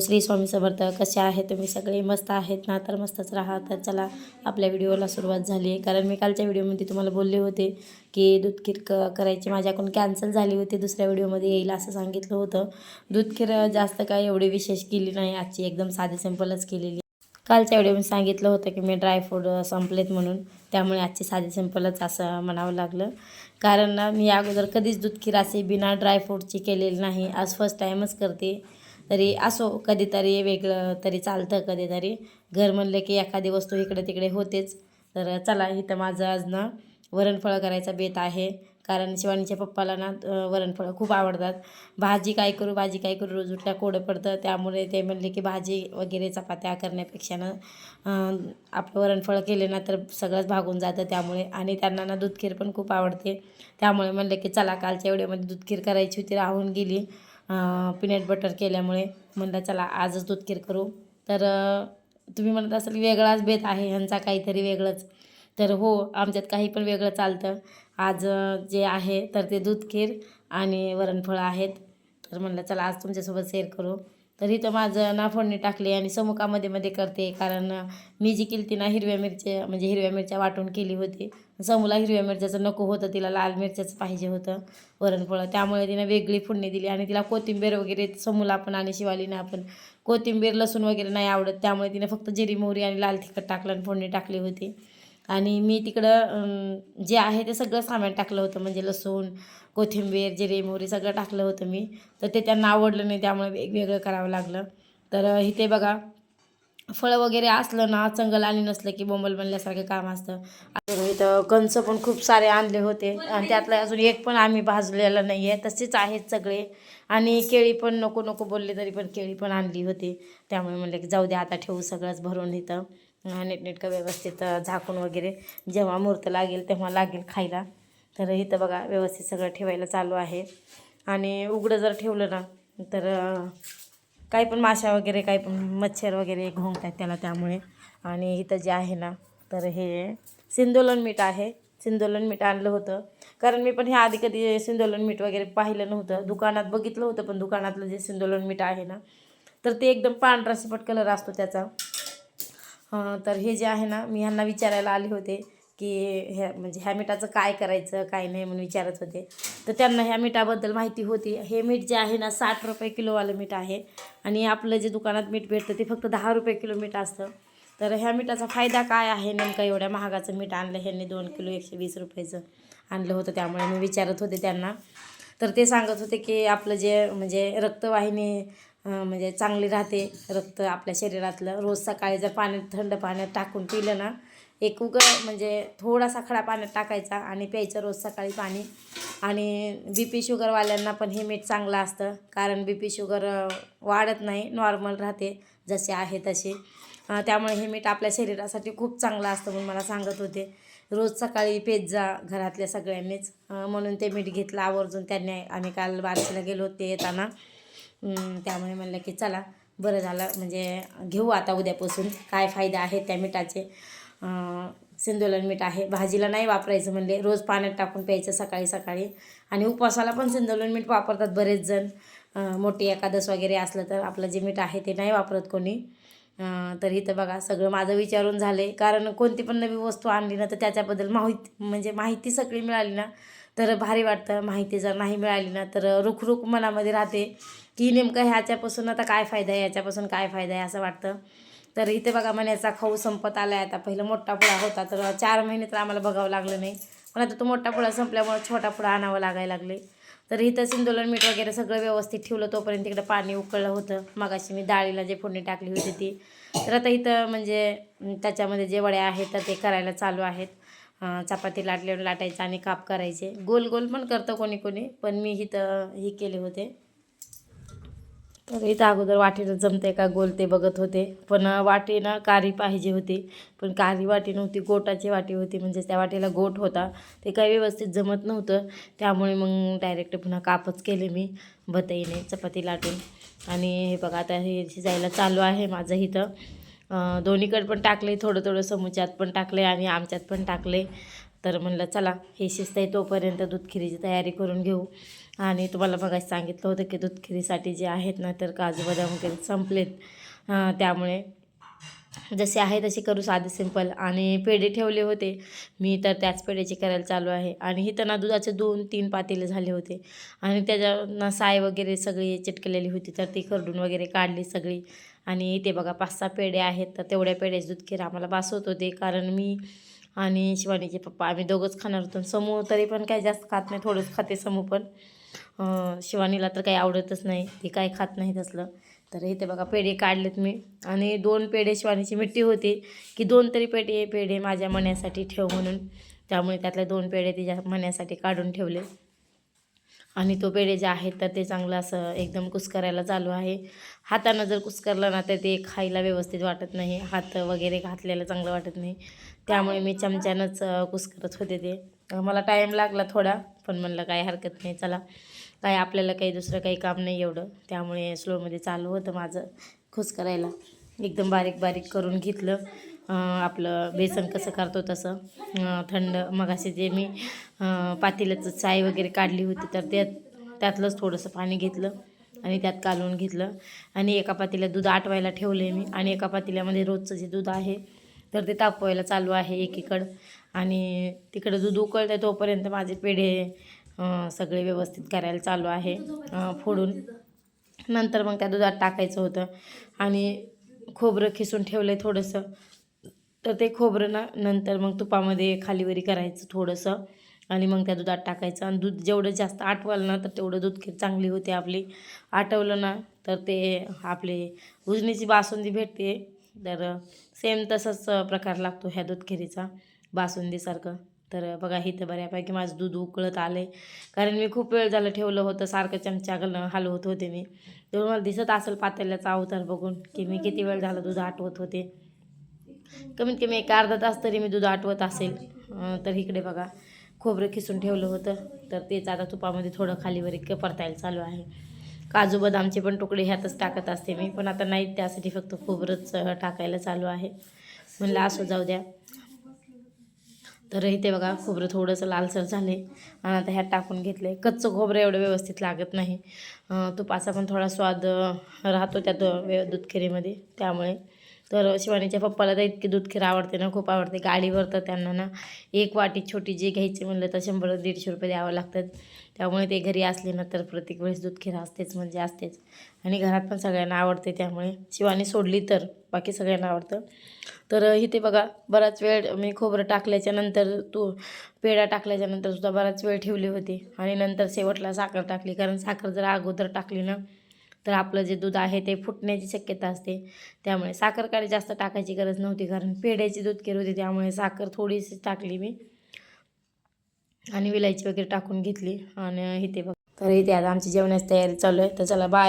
श्री स्वामी समर्थ कसे आहे तुम्ही सगळे? मस्त आहेत ना? तर मस्तच राहा. तर चला आपल्या व्हिडिओला सुरुवात झाली. आहे कारण मी कालच्या व्हिडिओमध्ये तुम्हाला बोलले होते की दूध खीर क करायची. माझ्याकडून कॅन्सल झाली होती. दुसऱ्या व्हिडिओमध्ये येईल असं सांगितलं होतं. दूध खीर जास्त काय एवढी विशेष केली नाही. आजची एकदम साधी सिंपलच केलेली कालच्या व्हिडिओ मी सांगितलं होतं की मी ड्रायफ्रूट संपलेत म्हणून. त्यामुळे आजची साधी सिंपलच असं म्हणावं लागलं. कारण ना मी अगोदर कधीच दूध खीर असे बिना ड्रायफ्रूटची केलेली नाही. आज फर्स्ट टाईमच करते. तरी असो कधीतरी वेगळं तरी चालतं कधीतरी. घर म्हणलं की एखादी वस्तू इकडे तिकडे होतेच. तर चला इथं माझं आज ना वरणफळं करायचा बेत आहे. कारण शिवानीच्या पप्पाला ना वरणफळं खूप आवडतात. भाजी काय करू भाजी काय करू रोज उठल्या कोडं पडतं. त्यामुळे ते म्हणले की भाजी वगैरे चपात्या करण्यापेक्षा ना आपलं वरणफळं केले ना तर सगळंच भागून जातं त्यामुळे. आणि त्यांना ना दूधखीर पण खूप आवडते. त्यामुळे म्हणले की चला कालच्या व्हिडिओमध्ये दूधखीर करायची होती राहून गेली. पीनट बटर केल्यामुळे म्हणलं चला आजच दूध खीर करू. तर तुम्ही म्हणत असाल की वेगळाच बेत आहे ह्यांचा काहीतरी वेगळंच. तर हो आमच्यात काही पण वेगळं चालतं. आज जे आहे तर ते दूध खीर आणि वरणफळं आहेत. तर म्हणलं चला आज तुमच्यासोबत शेअर करू. तर इथं माझं ना फोडणी टाकली आणि समुकामध्ये मध्ये करते कारण मी जी केली ती ना हिरव्या मिरच्या म्हणजे हिरव्या मिरच्या वाटून केली होती. समूला हिरव्या मिरच्याचं नको होतं तिला लाल मिरच्याचं पाहिजे होतं वरणपोळं त्यामुळे तिनं वेगळी फोडणी दिली आणि तिला कोथिंबीर वगैरे समूला पण आणि शिवालीनं आपण कोथिंबीर लसूण वगैरे नाही आवडत त्यामुळे तिने फक्त जिरी मोहरी आणि लाल तिखट टाकलं आणि फोडणी टाकली होती. आणि मी तिकडं जे आहे ते सगळं सामान टाकलं होतं. म्हणजे लसूण कोथिंबीर जिरे मोहरी सगळं टाकलं होतं मी. तर ते त्यांना आवडलं नाही त्यामुळे वेगवेगळं करावं लागलं. तर इथे बघा फळं वगैरे असलं ना चंगल आणि नसलं की बोंबल बनल्यासारखं काम असतं. इथं कंच पण खूप सारे आणले होते. आणि त्यातलं अजून एक पण आम्ही भाजलेलं नाही आहे तसेच आहेत सगळे. आणि केळी पण नको नको बोलले तरी पण केळी पण आणली होती. त्यामुळे म्हणलं की जाऊ दे आता ठेवू सगळंच भरून इथं. नीटनेटकं व्यवस्थित झाकून वगैरे जेव्हा मूर्त लागेल तेव्हा लागेल खायला. तर इथं बघा व्यवस्थित सगळं ठेवायला चालू आहे. आणि उघडं जर ठेवलं ना तर काही पण माशा वगैरे काही पण मच्छर वगैरे घोंगतात त्याला त्यामुळे. आणि इथं जे आहे ना तर हे सिंदोलन मीठ आहे. सिंदोलन मीठ आणलं होतं. कारण मी पण हे आधी कधी सिंदोलन मीठ वगैरे पाहिलं नव्हतं. दुकानात बघितलं होतं पण दुकानातलं जे सिंदोलन मीठ आहे ना तर ते एकदम पांढरा सपट कलर असतो त्याचा. तर हे जे आहे ना मी ह्यांना विचारायला आले होते की ह्या म्हणजे ह्या मिठाचं काय करायचं काय नाही म्हणून विचारत होते. तर त्यांना ह्या मिठाबद्दल माहिती होती. हे मीठ जे आहे ना साठ रुपये किलोवालं मीठ आहे आणि आपलं जे दुकानात मीठ भेटतं ते फक्त दहा रुपये किलो मीठ असतं. तर ह्या मिठाचा फायदा काय आहे? नेमकं एवढ्या महागाचं मीठ आणलं ह्यांनी दोन किलो एकशे वीस रुपयाचं आणलं होतं त्यामुळे मी विचारत होते त्यांना. तर ते सांगत होते की आपलं जे म्हणजे रक्तवाहिनी म्हणजे चांगली राहते. रक्त आपल्या शरीरातलं. रोज सकाळी जर पाण्यात थंड पाण्यात टाकून पिलं ना एक उग म्हणजे थोडासा खडा पाण्यात टाकायचा आणि प्यायचं रोज सकाळी पाणी. आणि बी पी शुगरवाल्यांना पण हे मीठ चांगलं असतं. कारण बी पी शुगर वाढत नाही. नॉर्मल राहते. जसे आहे तसे. त्यामुळे हे मीठ आपल्या शरीरासाठी खूप चांगलं असतं म्हणून मला सांगत होते. रोज सकाळी पेज जा घरातल्या सगळ्यांनीच. म्हणून ते मीठ घेतलं. आवर्जून त्यांनी आम्ही काल बारशीला गेलो होते येताना. त्यामुळे म्हणलं की चला बरं झालं. म्हणजे घेऊ आता उद्यापासून काय फायदे आहेत त्या मिठाचे. सिंदोलन मीठ आहे. भाजीला नाही वापरायचं म्हणले. रोज पाण्यात टाकून प्यायचं सकाळी सकाळी. आणि उपवासाला पण सिंदोलन मीठ वापरतात बरेच जण. मोठी एकादश वगैरे असलं तर आपलं जे मीठ आहे ते नाही वापरत कोणी. तर इथं बघा सगळं माझं विचारून झाले कारण कोणती पण नवी वस्तू आणली ना तर त्याच्याबद्दल माहिती म्हणजे माहिती सगळी मिळाली ना. तर भारी वाटतं माहिती जर नाही मिळाली ना तर रुखरुख मनामध्ये राहते की नेमकं ह्याच्यापासून आता काय फायदा आहे याच्यापासून काय फायदा आहे असं वाटतं. तर इथे बघा मण्याचा खाऊ संपत आला आहे आता. पहिलं मोठा पुळा होता तर चार महिने तर आम्हाला बघावं लागलं नाही. पण आता तो मोठा पुळा संपल्यामुळे छोटा पुळा आणावं लागायला लागले. तर इथं सिंदोलन मीठ वगैरे सगळं व्यवस्थित ठेवलं तोपर्यंत तिकडं पाणी उकळलं होतं. मगाशी मी डाळीला जे फोडणी टाकली होती ती. तर आता इथं म्हणजे त्याच्यामध्ये जे वड्या आहेत तर ते करायला चालू आहेत. चपाती लाटल्यावर लाटायचं आणि काप करायचे. गोल गोल पण करतं कोणी कोणी पण मी इथं ही केले होते. तर इथं अगोदर वाटीनं जमते का? गोल ते बघत होते. पण वाटेनं कारी पाहिजे होती. पण कारी वाटी नव्हती गोटाची वाटी होती. म्हणजे त्या वाटीला गोट होता. ते काही व्यवस्थित जमत नव्हतं. त्यामुळे मग डायरेक्ट पुन्हा कापच केले मी बतईने चपाती लाटून. आणि हे बघा आता हे शिजायला चालू आहे माझं इथं दोन्हीकडे पण टाकले थोडं थोडं समुच्यात पण टाकले आणि आमच्यात पण टाकले. तर म्हणलं चला हे शिस्त आहे तोपर्यंत दूध खिरीची तयारी करून घेऊ. आणि तुम्हाला मग सांगितलं होतं की दूध खिरीसाठी जे आहेत ना तर काजू बदाम वगैरे संपलेत. त्यामुळे जसे आहे तसे करू साधे सिंपल. आणि पेढे ठेवले होते. मी तर त्याच पेढेचे करायला चालू आहे. आणि इथं त्यांना दुधाचे दोन तीन पातेले झाले होते. आणि त्याच्या साय वगैरे सगळी चिटकलेली होती. तर ती खरडून वगैरे काढली सगळी. आणि इथे बघा पाच सहा पेढे आहेत तर तेवढ्या पेढ्याचे दूध खीर आम्हाला बासवत होते. कारण मी आणि शिवानीचे पप्पा आम्ही दोघंच खाणार होतो. समूह तरी पण काही जास्त खात नाही थोडंच खाते समूह पण. शिवानीला तर काही आवडतच नाही ती काही खात नाही तसलं तर इथे बघा पेढे काढलेत मी. आणि दोन पेढे शिवानीची मिट्टी होती की दोन तरी पेढे पेढे माझ्या मण्यासाठी ठेव म्हणून. त्यामुळे त्यातले दोन पेढे तिच्या मण्यासाठी काढून ठेवले. आणि तो पेढे जे आहेत तर ते चांगलं असं एकदम कुस्करायला चालू आहे. हातानं जर कुस्करलं ना तर ते खायला व्यवस्थित वाटत नाही. हात वगैरे घातलेलं चांगलं वाटत नाही. त्यामुळे मी चमच्यानंच कुस्करत होते ते. मला टाईम लागला थोडा पण म्हणलं काही हरकत नाही चला. काय आपल्याला काही दुसरं काही काम नाही एवढं. त्यामुळे स्लोमध्ये चालू होतं माझं कुस्करायला. एकदम बारीक बारीक करून घेतलं. आपलं बेसन कसं करतो तसं. थंड थंड मगाशी जे मी पातेल्याचं चाय वगैरे काढली होती तर त्यात त्यातलंच थोडंसं पाणी घेतलं आणि त्यात कालवून घेतलं. आणि एका पातेल्यात दूध आटवायला ठेवलं आहे मी आणि एका पातेल्यामध्ये रोजचं जे दूध आहे तर ते तापवायला चालू आहे एकीकडं. आणि तिकडं दूध उकळतं तोपर्यंत माझे पेढे सगळे व्यवस्थित करायला चालू आहे फोडून. नंतर मग त्या दुधात टाकायचं होतं आणि खोबरं खिसून ठेवलं आहे थोडंसं. तर ते खोबरं ना नंतर मग तुपामध्ये खालीवरी करायचं थोडंसं आणि मग त्या दुधात टाकायचं. आणि दूध जेवढं जास्त आटवाल ना तर तेवढं दूध खीर चांगली होते आपली. आटवलं ना तर ते आपले उजनीची बासुंदी भेटते. तर सेम तसंच प्रकार लागतो ह्या दूध खिरीचा बासुंदीसारखं. तर बघा इथं बऱ्यापैकी माझं दूध उकळत आलं आहे कारण मी खूप वेळ झालं ठेवलं होतं सारखं चमचा घालून हलवत होते मी. तेव्हा मला दिसत असेल पातेल्याचा अवतार बघून की मी किती वेळ झालं दूध आटवत होते. कमीत कमी एक अर्धा तास तरी मी दूध आटवत असेल. तर इकडे बघा खोबरं खिसून ठेवलं होतं. तर तेच आता तुपामध्ये थोडं खालीवर इतकं परतायला चालू आहे. काजू बदामचे पण तुकडे ह्यातच टाकत असते मी पण आता नाही त्यासाठी फक्त खोबरंच टाकायला चालू आहे. म्हणलं असं जाऊ द्या. तर इथे बघा खोबरं थोडंसं लालसर झाले आणि आता ह्यात टाकून घेतले कच्चं खोबरं एवढं व्यवस्थित लागत नाही. तुपाचा पण थोडा स्वाद राहतो त्यात व्य दूध खिरीमध्ये. त्यामुळे तर शिवानीच्या पप्पाला तर इतकी दूध खीर आवडते ना खूप आवडते. गाडीवर तर त्यांना ना एक वाटी छोटी जी घ्यायची म्हणलं तर शंभर दीडशे रुपये द्यावं लागतात. त्यामुळे ते घरी असले ना तर प्रत्येक वेळेस दूध खीर असतेच म्हणजे असतेच. आणि घरात पण सगळ्यांना आवडते त्यामुळे. शिवानी सोडली तर बाकी सगळ्यांना आवडतं. तर इथे बघा बराच वेळ मी खोबरं टाकल्याच्यानंतर तू पेढा टाकल्याच्यानंतर सुद्धा बराच वेळ ठेवली होती. आणि नंतर शेवटला साखर टाकली कारण साखर जर अगोदर टाकली ना तर आपलं जे दूध आहे ते फुटण्याची शक्यता असते. त्यामुळे साखर काय जास्त टाकायची गरज नव्हती कारण पेढ्याची दूध केली होती त्यामुळे साखर थोडीशी टाकली मी. आणि विलायची वगैरे टाकून घेतली. आणि इथे बघ. तर इथे आता आमची जेवणाची तयारी चालू आहे. तर चला बाय